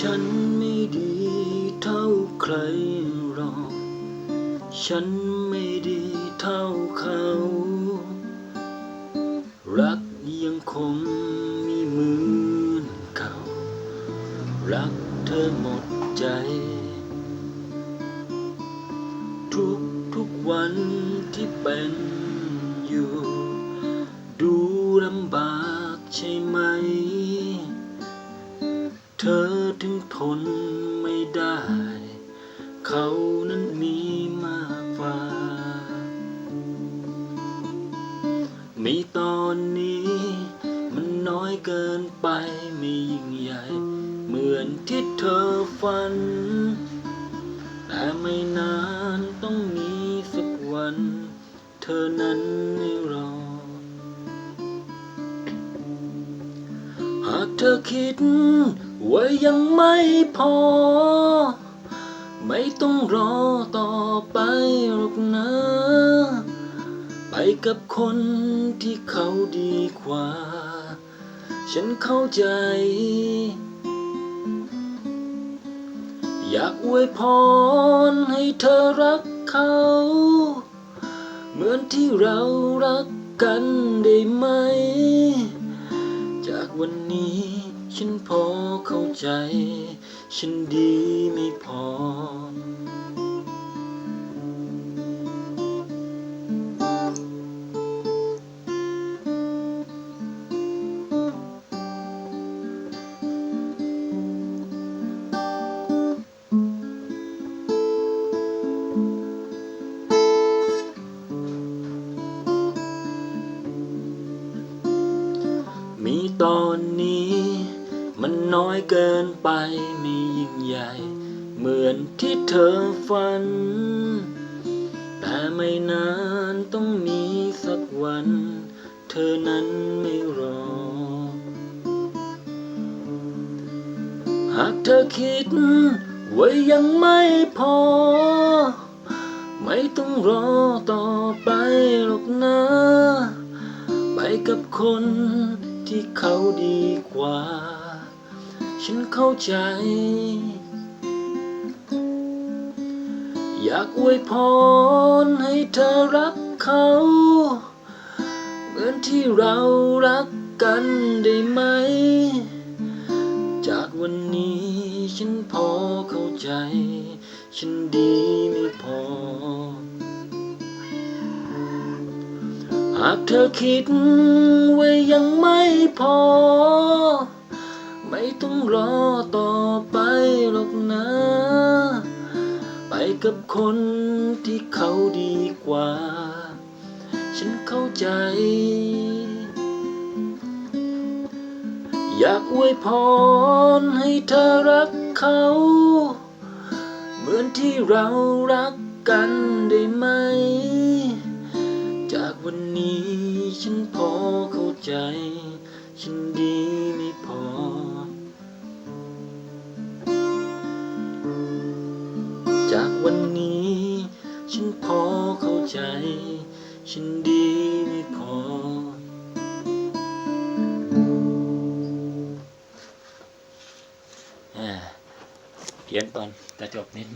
ฉันไม่ดีเท่าใครหรอก ฉันไม่ดีเท่าเขา รักยังคงมีเหมือนเก่า รักเธอหมดใจ ทุกทุกวันที่เป็นอยู่ ดูลำบากใช่ไหม เธอถึงทนไม่ได้ เขานั้นมีมากกว่า มีตอนนี้ มันน้อยเกินไปไม่ยิ่งใหญ่ เหมือนที่เธอฝัน แต่ไม่นานต้องมีสักวัน เธอนั้นไม่รอ ธอคิด ว่ายังไม่พอ ไม่ต้องรอต่อไปหรอกนะ ไปกับคนที่เขาดีกว่า ฉันเข้าใจ อยากอวยพรให้เธอรักเขา เหมือนที่เรารักกันได้ไหม วันนี้ ฉันพอเข้าใจ ฉันดีไม่พอ ตอนนี้ มันน้อยเกินไปไม่ยิ่งใหญ่ เหมือนที่เธอฝัน แต่ไม่นานต้องมีสักวัน เธอนั้นไม่รอ หากเธอคิดว่ายังไม่พอ ไม่ต้องรอต่อไปหรอกนะ ไปกับคน ที่เขาดีกว่า ฉันเข้าใจ อยากอวยพรให้เธอรักเขา เหมือนที่เรารักกันได้ไหม จากวันนี้ฉันพอเข้าใจ ฉันดีไม่พอ เธอคิดว่ายังไม่พอ ไม่ต้องรอต่อไปหรอกนะ ไปกับคนที่เขาดีกว่า ฉันเข้าใจ อยากอวยพรให้เธอรักเขา เหมือนที่เรารักกันได้ไหม วันนี้ฉันพอเข้าใจ ฉันดีไม่พอ จากวันนี้ ฉันพอเข้าใจ ฉันดีไม่พออ่าเพี้ยนตอนจะจบนิด